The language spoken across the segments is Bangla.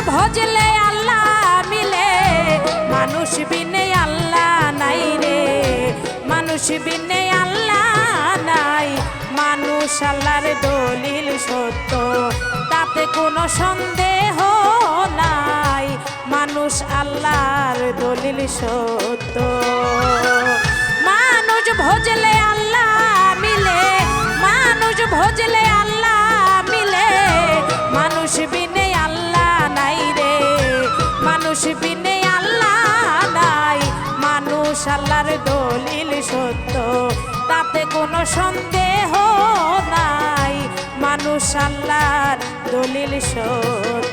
ভজলে আল্লাহ মিলে। মানুষ বিনে আল্লাহ নাই রে। মানুষ বিনে আল্লাহ নাই। মানুষ আল্লাহর দলিল সত্য, তাতে কোনো সন্দেহ নাই। মানুষ আল্লাহর দলিল সত্য। মানুষ ভজলে আল্লাহ মিলে। মানুষ ভজলে আল্লাহ মিলে। মানুষ বিনে বিনে আল্লাহ নাই। মানুষ আল্লাহর দলিল সত্য, তাতে কোনো সন্দেহ নাই। মানুষ আল্লাহর দলিল সত্য।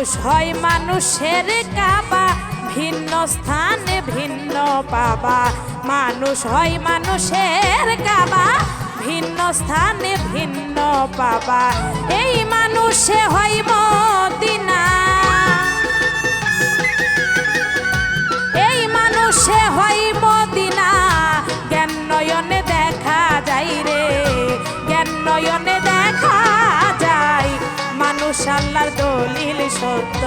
মানুষ হয় মানুষের কাবা। ভিন্ন স্থানে ভিন্ন পাবা। মানুষ হয় মানুষের কাবা। ভিন্ন স্থানে ভিন্ন পাবা। এই মানুষে হয় মদিনা। এই মানুষে হয় সত্য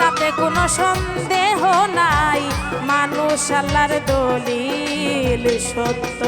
তাতে কোনো সন্দেহ নাই মানুষ আল্লাহর দলিল সত্য।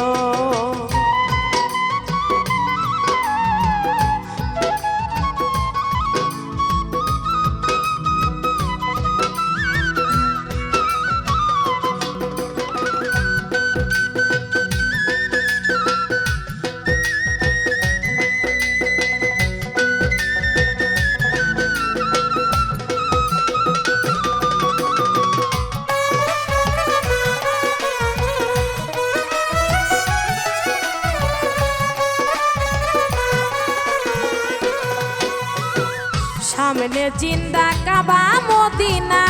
সামনে জিন্দা কাবা মদিনা,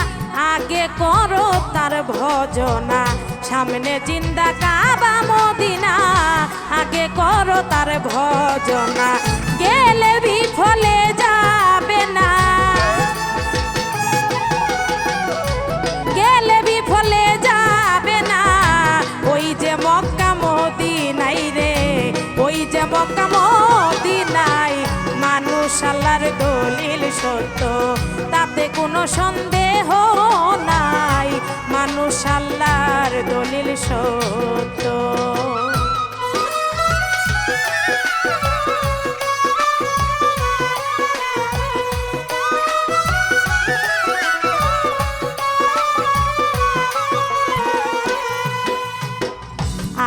আগে করো তার ভজনা। সামনে জিন্দা কাবা মদিনা, আগে করো তার ভজনা। গেলে বিফলে যাবে না। গেলে বিফলে যাবে না। ওই যে মক্কা মদিনাই রে, ওই যে মক্কা মদিনাই মানুষ আল্লাহর দলিল সন্দেহ নাই, মানুষ আল্লাহর দলিল সত্য।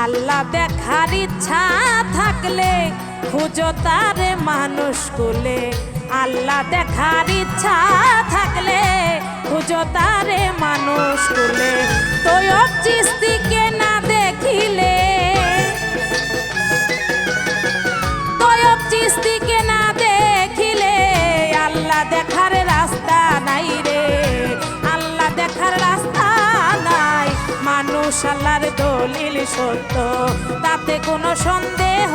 আল্লাহ দেখার ইচ্ছা থাকলে খুঁজো তারে মানুষ কুলে আল্লাহ দেখার ইচ্ছা থাকলে তারে মানুষ কুলে তৈব চিস্তিকে না দেখিলে। তৈব চিস্তিকে না দেখিলে, আল্লাহ দেখার রাস্তা নাই রে। আল্লাহ দেখার রাস্তা নাই, মানুষ আল্লাহর দলিল সত্য, তাতে কোনো সন্দেহ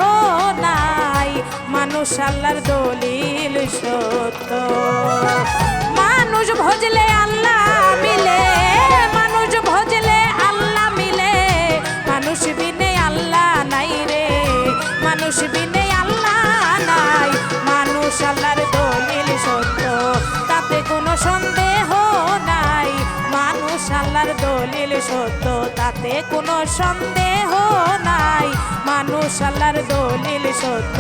নাই। মানুষ আল্লাহর দলিল সত্য। মানুষ ভজলে আল্লাহ মিলে, মানুষ ভজলে আল্লাহ মিলে। মানুষ বিনে আল্লাহ নাই রে, মানুষ বিনে আল্লাহ নাই। মানুষ আল্লাহর দলিল সত্য, তাতে কোনো সন্দেহ নাই। মানুষ আল্লাহর দলিল সত্য, তাতে কোনো সন্দেহ নাই। মানুষ আল্লাহর দলিল সত্য,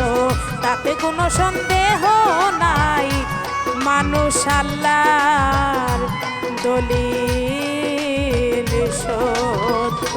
তাতে কোনো সন্দেহ নাই। মানুষ আল্লাহর দলিল সত্য।